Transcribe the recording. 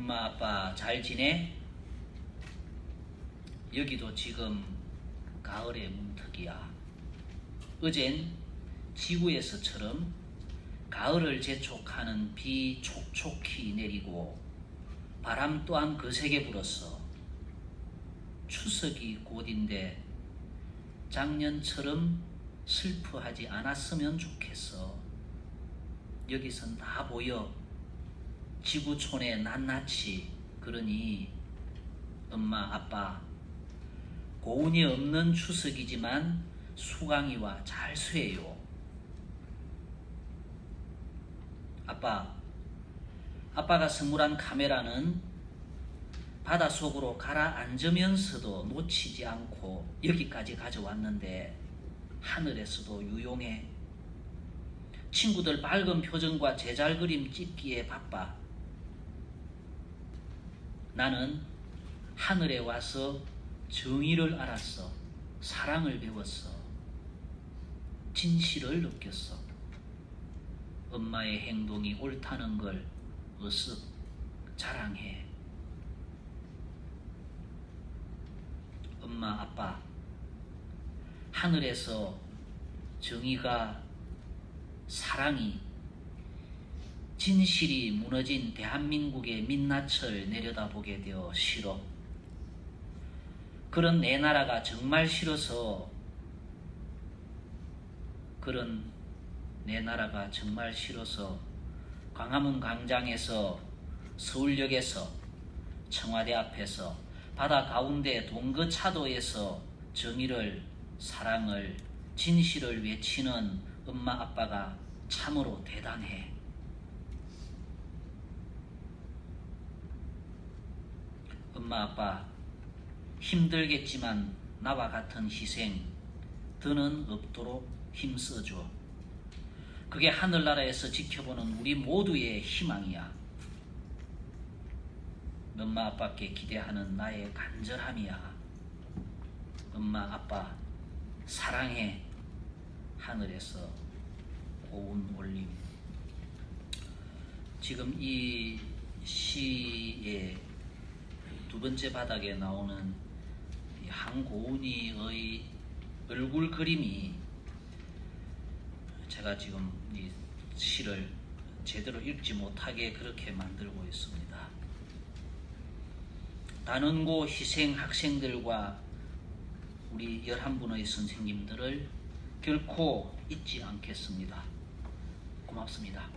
엄마 아빠 잘 지내? 여기도 지금 가을의 문턱이야. 어젠 지구에서처럼 가을을 재촉하는 비 촉촉히 내리고 바람 또한 거세게 불었어. 추석이 곧인데 작년처럼 슬퍼하지 않았으면 좋겠어. 여기선 다 보여. 지구촌의 낱낱이. 그러니 엄마, 아빠, 고운이 없는 추석이지만 수강이와 잘 쇠요. 아빠, 아빠가 선물한 카메라는 바닷속으로 가라앉으면서도 놓치지 않고 여기까지 가져왔는데 하늘에서도 유용해. 친구들 밝은 표정과 제잘 그림 찍기에 바빠. 나는 하늘에 와서 정의를 알았어. 사랑을 배웠어. 진실을 느꼈어. 엄마의 행동이 옳다는 걸 어서 자랑해. 엄마, 아빠, 하늘에서 정의가 사랑이 진실이 무너진 대한민국의 민낯을 내려다보게 되어 싫어. 그런 내 나라가 정말 싫어서 그런 내 나라가 정말 싫어서 광화문 광장에서 서울역에서 청와대 앞에서 바다 가운데 동거 차도에서 정의를 사랑을 진실을 외치는 엄마 아빠가 참으로 대단해. 엄마 아빠 힘들겠지만 나와 같은 희생 더는 없도록 힘써줘. 그게 하늘나라에서 지켜보는 우리 모두의 희망이야. 엄마 아빠께 기대하는 나의 간절함이야. 엄마 아빠 사랑해 하늘에서 고운 올림. 지금 이 시의 두 번째 바닥에 나오는 한고은이의 얼굴 그림이 제가 지금 이 시를 제대로 읽지 못하게 그렇게 만들고 있습니다. 단원고 희생 학생들과 우리 11분의 선생님들을 결코 잊지 않겠습니다. 고맙습니다.